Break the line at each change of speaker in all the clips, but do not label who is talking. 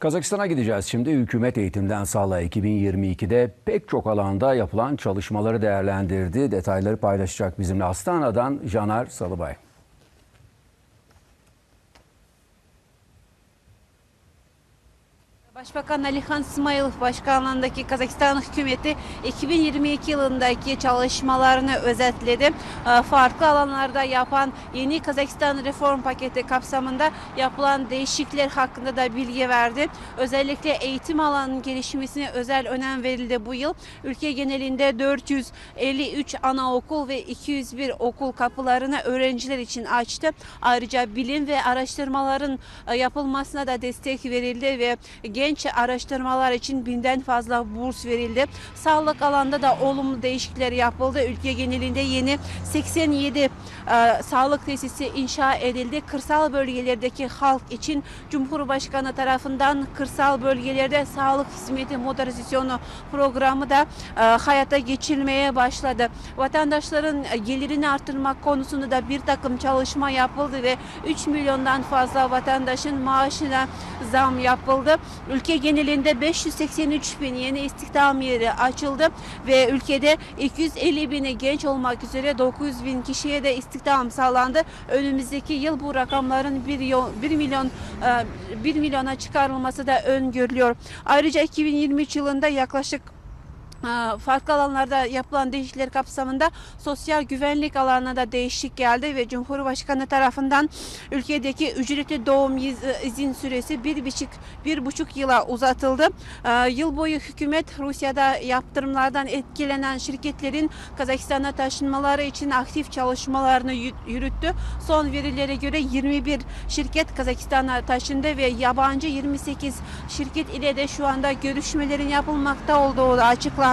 Kazakistan'a gideceğiz şimdi. Hükümet Eğitimden Sağlığa 2022'de pek çok alanda yapılan çalışmaları değerlendirdi. Detayları paylaşacak bizimle Astana'dan Caner Salıbay.
Başbakan Alihan Smailov başkanlığındaki Kazakistan hükümeti 2022 yılındaki çalışmalarını özetledi. Ee, Farklı alanlarda yapan yeni Kazakistan reform paketi kapsamında yapılan değişiklikler hakkında da bilgi verdi. Özellikle eğitim alanının gelişmesine özel önem verildi bu yıl. Ülke genelinde 453 anaokul ve 201 okul kapılarını öğrenciler için açtı. Ayrıca bilim ve araştırmaların e, yapılmasına da destek verildi ve genç araştırmalar için binden fazla burs verildi. Sağlık alanda da olumlu değişiklikler yapıldı. Ülke genelinde yeni 87 e, sağlık tesisi inşa edildi. Kırsal bölgelerdeki halk için Cumhurbaşkanı tarafından kırsal bölgelerde sağlık hizmeti modernizasyonu programı da e, hayata geçirilmeye başladı. Vatandaşların gelirini artırmak konusunda da bir takım çalışma yapıldı ve 3 milyondan fazla vatandaşın maaşına zam yapıldı. Ülke genelinde 583 bin yeni istihdam yeri açıldı ve ülkede 250 bini genç olmak üzere 900 bin kişiye de istihdam sağlandı. Önümüzdeki yıl bu rakamların 1, 1 milyon 1 milyona çıkarılması da öngörülüyor. Ayrıca 2023 yılında yaklaşık farklı alanlarda yapılan değişiklikler kapsamında sosyal güvenlik alanına da değişik geldi ve Cumhurbaşkanı tarafından ülkedeki ücretli doğum iz- izin süresi bir buçuk, bir buçuk yıla uzatıldı. E, Yıl boyu hükümet Rusya'da yaptırımlardan etkilenen şirketlerin Kazakistan'a taşınmaları için aktif çalışmalarını yü- yürüttü. Son verilere göre 21 şirket Kazakistan'a taşındı ve yabancı 28 şirket ile de şu anda görüşmelerin yapılmakta olduğu açıklandı.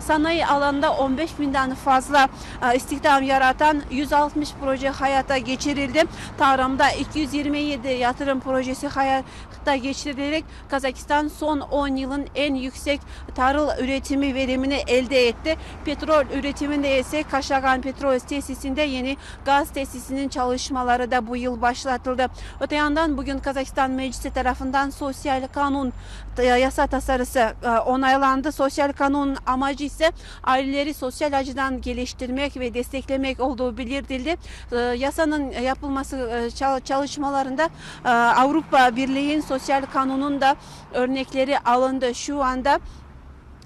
Sanayi alanında 15 binden fazla e, istihdam yaratan 160 proje hayata geçirildi. Tarımda 227 yatırım projesi hayata geçirilerek Kazakistan son 10 yılın en yüksek tarıl üretimi verimini elde etti. Petrol üretiminde ise Kaşagan Petrol Tesisinde yeni gaz tesisinin çalışmaları da bu yıl başlatıldı. Öte yandan bugün Kazakistan Meclisi tarafından sosyal kanun e, yasa tasarısı e, onaylandı. Sosyal kanun amacı ise aileleri sosyal açıdan geliştirmek ve desteklemek olduğu belirtildi. E, Yasanın yapılması e, çal- çalışmalarında e, Avrupa Birliği'nin sosyal kanunun da örnekleri alındı. Şu anda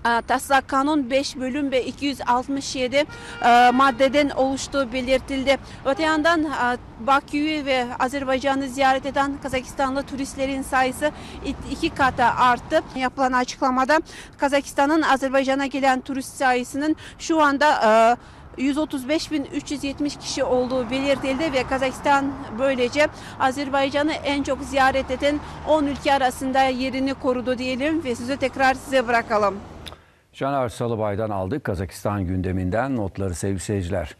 Taslak kanun 5 bölüm ve 267 e, maddeden oluştuğu belirtildi. Öte yandan e, Bakü'yü ve Azerbaycan'ı ziyaret eden Kazakistanlı turistlerin sayısı iki kata arttı. Yapılan açıklamada Kazakistan'ın Azerbaycan'a gelen turist sayısının şu anda e, 135.370 kişi olduğu belirtildi ve Kazakistan böylece Azerbaycan'ı en çok ziyaret eden 10 ülke arasında yerini korudu diyelim ve sözü tekrar size bırakalım.
Caner Salıbay'dan aldık Kazakistan gündeminden notları sevgili seyirciler.